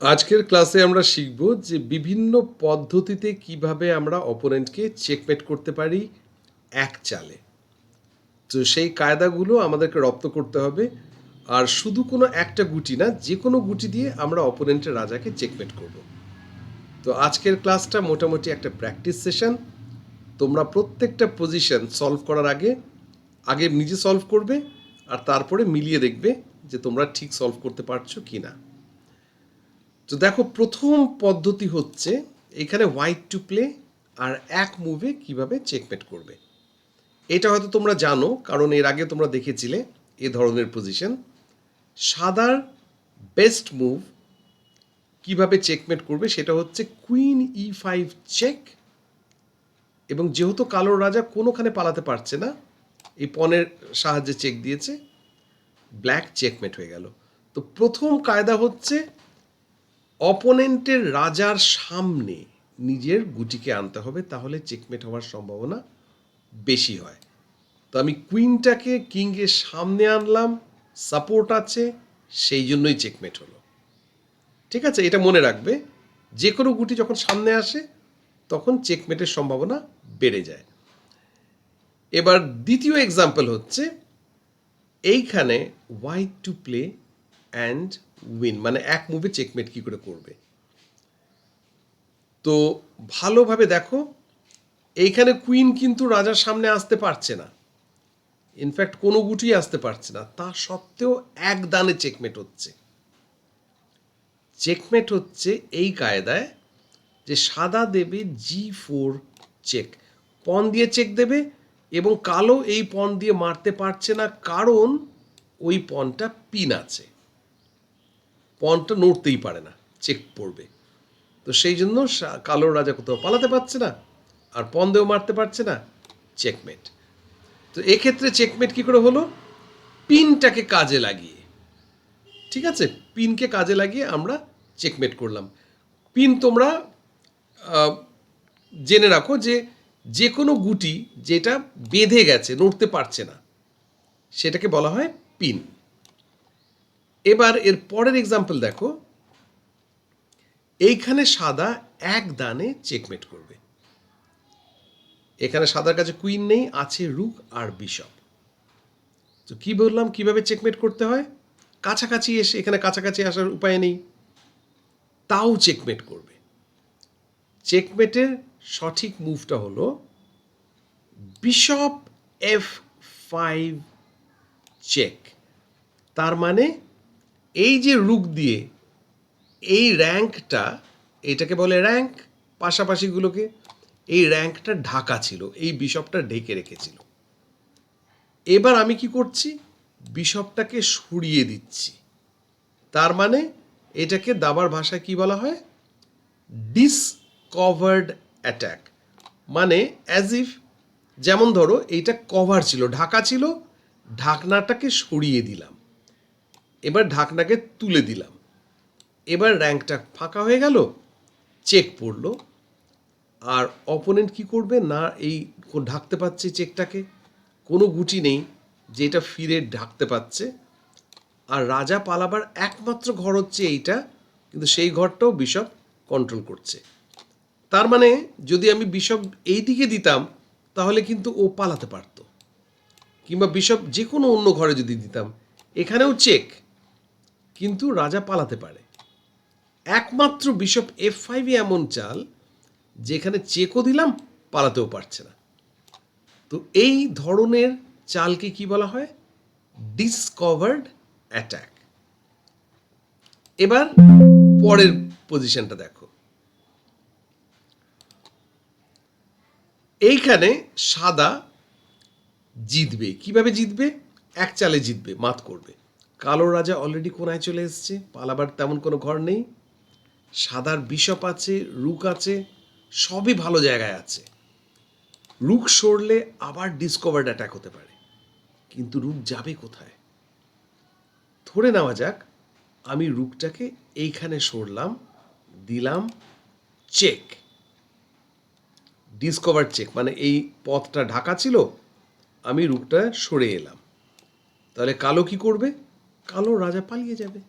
আজকের ক্লাসে আমরা শিখব যে বিভিন্ন পদ্ধতিতে কীভাবে আমরা অপোনেন্টকে চেকমেট করতে পারি এক চালে। তো সেই কায়দাগুলো আমাদেরকে রপ্ত করতে হবে। আর শুধু কোনো একটা গুটি না, যে কোনো গুটি দিয়ে আমরা অপোনেন্টের রাজাকে চেকমেট করব। তো আজকের ক্লাসটা মোটামুটি একটা প্র্যাকটিস সেশন। তোমরা প্রত্যেকটা পজিশন সলভ করার আগে আগে নিজে সলভ করবে আর তারপরে মিলিয়ে দেখবে যে তোমরা ঠিক সলভ করতে পারছ কি না তো দেখো, প্রথম পদ্ধতি হচ্ছে এখানে হোয়াইট টু প্লে আর এক মুভে কীভাবে চেকমেট করবে। এটা হয়তো তোমরা জানো, কারণ এর আগে তোমরা দেখেছিলে এ ধরনের পজিশন সাদার বেস্ট মুভ কীভাবে চেকমেট করবে সেটা হচ্ছে কুইন ই ফাইভ চেক এবং যেহেতু কালো রাজা কোনোখানে পালাতে পারছে না, এই পনেরো সাহায্যে চেক দিয়েছে ব্ল্যাক চেকমেট হয়ে গেল। তো প্রথম কায়দা হচ্ছে অপোনেন্টের রাজার সামনে নিজের গুটিকে আনতে হবে, তাহলে চেকমেট হওয়ার সম্ভাবনা বেশি হয়। তো আমি কুইনটাকে কিংয়ের সামনে আনলাম, সাপোর্ট আছে, সেই জন্যই চেকমেট হলো। ঠিক আছে, এটা মনে রাখবে, যে কোনো গুটি যখন সামনে আসে, তখন চেকমেটের সম্ভাবনা বেড়ে যায়। এবার দ্বিতীয় এক্সাম্পল হচ্ছে, এইখানে white to play and win মানে এক মুভে চেকমেট কি করে করবে? তো ভালোভাবে দেখো, এইখানে কুইন কিন্তু রাজার সামনে আসতে পারছে না। ইনফ্যাক্ট কোনো গুটি আসতে পারছে না। তা সত্ত্বেও এক দানে চেকমেট হচ্ছে। চেকমেট হচ্ছে এই কায়দায় যে সাদা দেবে জি ফোর চেক পন দিয়ে চেক দেবে এবং কালো এই পন দিয়ে মারতে পারছে না, কারণ ওই পনটা পিন আছে। পনটা নড়তেই পারে না, চেক পড়বে। তো সেই জন্য কালো রাজা কোথাও পালাতে পারছে না, আর পন দিয়েও মারতে পারছে না চেকমেট তো এক্ষেত্রে চেকমেট কি করে হলো? পিনটাকে কাজে লাগিয়ে। ঠিক আছে? পিনকে কাজে লাগিয়ে আমরা চেকমেট করলাম। পিন তোমরা জেনে রাখো যে যে কোনো গুটি যেটা বেঁধে গেছে, নড়তে পারছে না, সেটাকে বলা হয় পিন। এবার এর পরের এক্সাম্পল দেখো। এইখানে সাদা এক দানে চেকমেট করবে। এখানে সাদার কাছে কুইন নেই, আছে রুক আর বিশপ তো কি বললাম? কীভাবে চেকমেট করতে হয়? কাছাকাছি এসে, এখানে কাছাকাছি আসার উপায় নেই। তাও চেকমেট করবে। চেকমেটের সঠিক মুভটা হলো বিশপ এফ ফাইভ চেক তার মানে এই যে রুক দিয়ে এই র্যাঙ্কটা, এটাকে বলে র্যাঙ্ক পাশাপাশিগুলোকে এই র্যাঙ্কটা ঢাকা ছিল, এই বিশপটা ঢেকে রেখেছিল। এবার আমি কি করছি? বিশপটাকে সরিয়ে দিচ্ছি। তার মানে এটাকে দাবার ভাষায় কি বলা হয়? ডিসকভার্ড অ্যাটাক মানে অ্যাজ ইফ যেমন ধরো, এইটা কভার ছিল, ঢাকা ছিল, ঢাকনাটাকে সরিয়ে দিলাম। এবার ঢাকনাকে তুলে দিলাম। এবার র্যাঙ্কটা ফাঁকা হয়ে গেল চেক পড়ল। আর অপোনেন্ট কি করবে? না, এই ঢাকতে পারছে চেকটাকে কোনো গুটি নেই যেটা ফিরে ঢাকতে পারছে। আর রাজা পালাবার একমাত্র ঘর হচ্ছে এইটা, কিন্তু সেই ঘরটাও বিশপ কন্ট্রোল করছে। তার মানে যদি আমি বিশপ এই দিকে দিতাম, তাহলে কিন্তু ও পালাতে পারতো। কিংবা বিশপ যে কোনো অন্য ঘরে যদি দিতাম, এখানেও চেক কিন্তু রাজা পালাতে পারে। একমাত্র বিশপ এফ ফাইভে এমন চাল, যেখানে চেকও দিলাম, পালাতেও পারছে না। তো এই ধরনের চালকে কি বলা হয়? ডিসকভার্ড অ্যাটাক এবার পরের পজিশনটা দেখো। এইখানে সাদা জিতবে। কীভাবে জিতবে? এক চালে জিতবে, মাত করবে। কালো রাজা অলরেডি কোনায় চলে এসছে, পালাবার তেমন কোনো ঘর নেই। সাদার বিশপ আছে, রুক আছে, সবই ভালো জায়গায় আছে। রুক সরলে আবার ডিসকভার্ড অ্যাটাক হতে পারে। কিন্তু রুক যাবে কোথায়? ধরে নেওয়া যাক, আমি রুকটাকে এইখানে সরলাম, দিলাম চেক ডিসকভার চেক মানে এই পথটা ঢাকা ছিল, আমি রুকটা সরে এলাম। তাহলে কালো কি করবে? কালো রাজা পালিয়ে যাবে।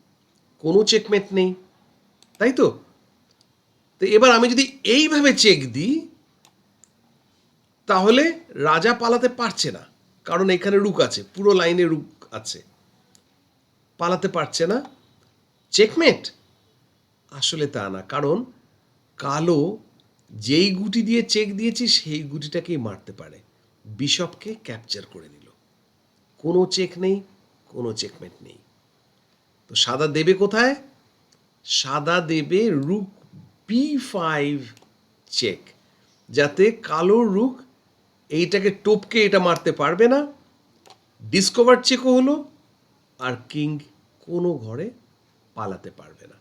কোনো চেকমেট নেই। তাই তো? তো এবার আমি যদি এইভাবে চেক দিই, তাহলে রাজা পালাতে পারছে না। কারণ এখানে রুক আছে, পুরো লাইনে রুক আছে। পালাতে পারছে না। চেকমেট আসলে তা না, কারণ কালো যেই গুটি দিয়ে চেক দিয়েছি, সেই গুটিটাকেই মারতে পারে। বিশপকে ক্যাপচার করে নিল। কোনো চেক নেই, কোনো চেকমেট নেই। তো সাদা দেবে কোথায়? সাদা দেবে রুক বি ফাইভ চেক যাতে কালো রুক এইটাকে টোপকে এটা মারতে পারবে না। ডিসকভার চেকও হলো আর কিং কোনো ঘরে পালাতে পারবে না।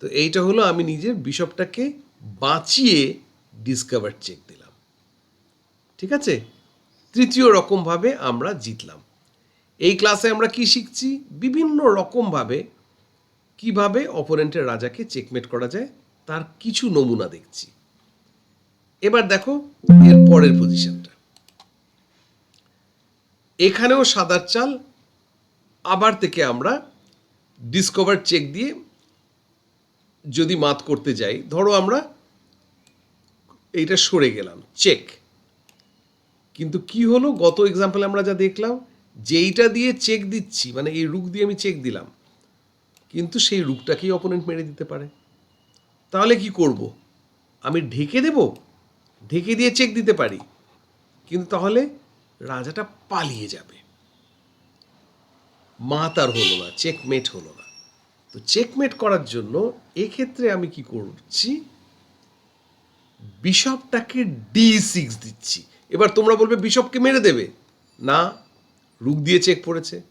তো এইটা হলো আমি নিজের বিশপটাকে বাঁচিয়ে ডিসকভার চেক দিলাম। ঠিক আছে? তৃতীয় রকমভাবে আমরা জিতলাম। এই ক্লাসে আমরা কি শিখছি? বিভিন্ন রকমভাবে কীভাবে অপোনেন্টের রাজাকে চেকমেট করা যায়, তার কিছু নমুনা দেখছি। এবার দেখো, এর পরের পজিশনটা এখানেও সাদার চাল, আবার থেকে আমরা ডিসকভার চেক দিয়ে যদি মাত করতে যাই, ধরো আমরা এইটা সরে গেলাম চেক কিন্তু কি হলো? গত এক্সাম্পলে আমরা যা দেখলাম যেইটা দিয়ে চেক দিচ্ছি মানে এই রুক দিয়ে আমি চেক দিলাম, কিন্তু সেই রুকটাকেই অপোনেন্ট মেরে দিতে পারে। তাহলে কি করব? আমি ঢেকে দেব? ঢেকে দিয়ে চেক দিতে পারি। কিন্তু তাহলে রাজাটা পালিয়ে যাবে। মাত আর হলো না চেকমেট হলো না। তো চেকমেট করার জন্য এক্ষেত্রে আমি কি করছি? বিশপটাকে ডি সিক্স দিচ্ছি। এবার তোমরা বলবে বিশপকে মেরে দেবে? না রুক দিয়ে চেক পড়েছে।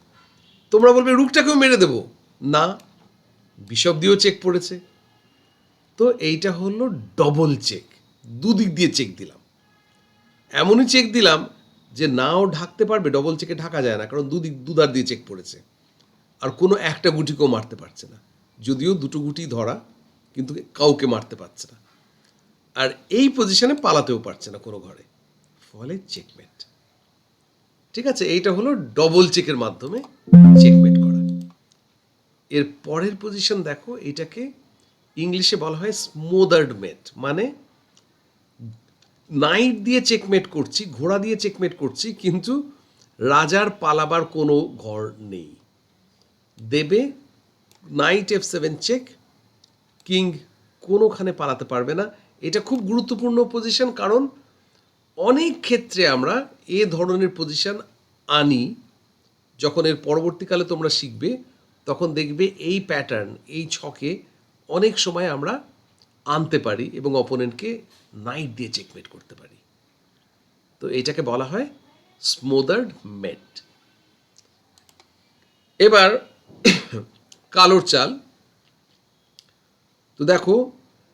তোমরা বলবে রুকটাকেও মেরে দেব। না, বিশপ দিয়েও চেক পড়েছে। তো এইটা হলো ডবল চেক দুদিক দিয়ে চেক দিলাম। এমনই চেক দিলাম যে নাও ঢাকতে পারবে ডবল চেকে ঢাকা যায় না, কারণ দুদিক, দুধার দিয়ে চেক পড়েছে। আর কোনো একটা গুটিকেও মারতে পারছে না। যদিও দুটো গুটি ধরা, কিন্তু কাউকে মারতে পারছে না। আর এই পজিশনে পালাতেও পারছে না কোনো ঘরে। ফলে চেকমেট ঠিক আছে? এইটা হলো ডবল চেকের মাধ্যমে চেকমেট করা। এর পরের পজিশন দেখো, এটাকে ইংলিশে বলা হয় স্মোদার্ড মেট মানে নাইট দিয়ে চেকমেট করছি, ঘোড়া দিয়ে চেকমেট করছি, কিন্তু রাজার পালাবার কোনো ঘর নেই। দেবে knight F seven check king কোনোখানে পালাতে পারবে না। এটা খুব গুরুত্বপূর্ণ পজিশন কারণ অনেক ক্ষেত্রে আমরা এ ধরনের পজিশন আনি, যখন এর পরবর্তীকালে তোমরা শিখবে, তখন দেখবে এই প্যাটার্ন এই ছকে অনেক সময় আমরা আনতে পারি এবং অপোনেন্টকে নাইট দিয়ে চেকমেট করতে পারি। তো এটাকে বলা হয় স্মোদার্ড মেট এবার কালোর চাল। তো দেখো,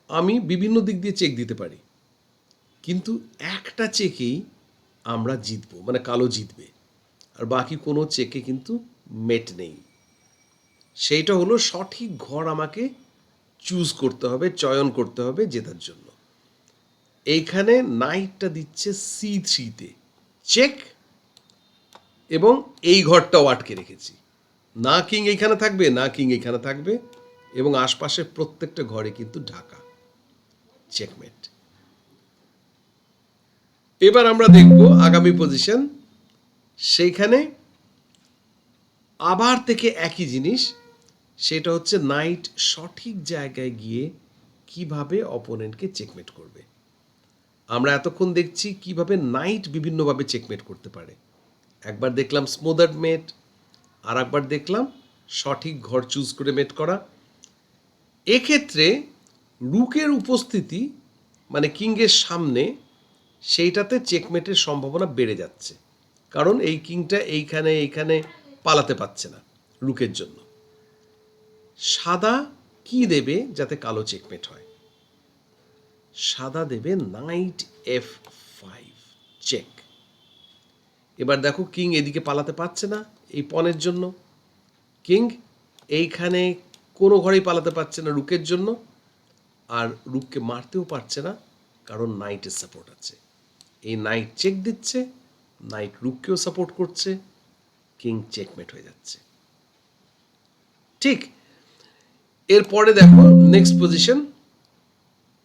আমি বিভিন্ন দিক দিয়ে চেক দিতে পারি। কিন্তু একটা চেকেই আমরা জিতবো মানে কালো জিতবে। আর বাকি কোনো চেকে কিন্তু মেট নেই। সেইটা হলো সঠিক ঘর আমাকে চুজ করতে হবে, চয়ন করতে হবে জেতার জন্য। এইখানে নাইটটা দিচ্ছে সি থ্রিতে চেক এবং এই ঘরটাও আটকে রেখেছি। না কিং এইখানে থাকবে, না কিং এইখানে থাকবে এবং আশপাশের প্রত্যেকটা ঘরে কিন্তু ঢাকা। চেকমেট এবার আমরা দেখব আগামী পজিশন সেইখানে আবার থেকে একই জিনিস, সেটা হচ্ছে নাইট সঠিক জায়গায় গিয়ে কীভাবে অপোনেন্টকে চেকমেট করবে। আমরা এতক্ষণ দেখছি কীভাবে নাইট বিভিন্নভাবে চেকমেট করতে পারে। একবার দেখলাম স্মোদার্ড মেট আর একবার দেখলাম সঠিক ঘর চুজ করে মেট করা। এক্ষেত্রে রুকের উপস্থিতি মানে কিংয়ের সামনে সেইটাতে চেকমেটের সম্ভাবনা বেড়ে যাচ্ছে। কারণ এই কিংটা এইখানে এইখানে পালাতে পারছে না রুকের জন্য। সাদা কি দেবে যাতে কালো চেকমেট হয়? সাদা দেবে নাইট এফ ফাইভ চেক। এবার দেখো কিং এদিকে পালাতে পারছে না এই পনেরো জন্য। কিং এইখানে কোনো ঘরেই পালাতে পারছে না রুকের জন্য। আর রুককে মারতেও পারছে না, কারণ নাইটের সাপোর্ট আছে। এই নাইট চেক দিচ্ছে নাইট রুককেও সাপোর্ট করছে কিং চেকমেট হয়ে যাচ্ছে। ঠিক, এরপরে দেখো নেক্সট পজিশন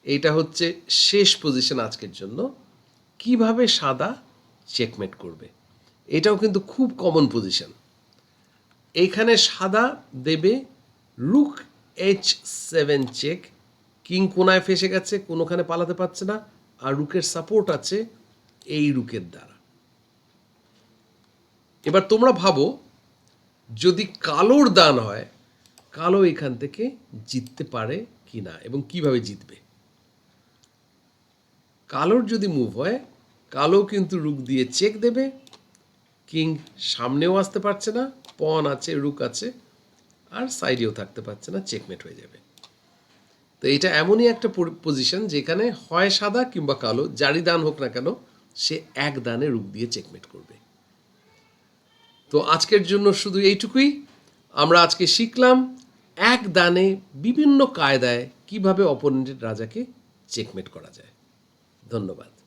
এইটা হচ্ছে শেষ পজিশন আজকের জন্য, কীভাবে সাদা চেকমেট করবে? এটাও কিন্তু খুব কমন পজিশন এইখানে সাদা দেবে rook H seven check king কোনায় ফেসে গেছে, কোনোখানে পালাতে পারছে না, আর রুকের সাপোর্ট আছে এই রুকের দ্বারা। এবার তোমরা ভাবো, যদি কালোর দান হয়, কালো এখান থেকে জিততে পারে কি না এবং কীভাবে জিতবে? কালোর যদি মুভ হয়, কালো কিন্তু রুক দিয়ে চেক দেবে কিং সামনেও আসতে পারছে না পন আছে রুক আছে, আর সাইডেও থাকতে পারছে না চেকমেট হয়ে যাবে। তো এটা এমনই একটা পজিশন যেখানে হয় সাদা কিংবা কালো, যারই দান হোক না কেন সে এক দানে রূপ দিয়ে চেকমেট করবে। তো আজকের জন্য শুধু এইটুকুই। আমরা আজকে শিখলাম এক দানে বিভিন্ন কায়দায় কীভাবে অপোনেন্টের রাজাকে চেকমেট করা যায়। ধন্যবাদ।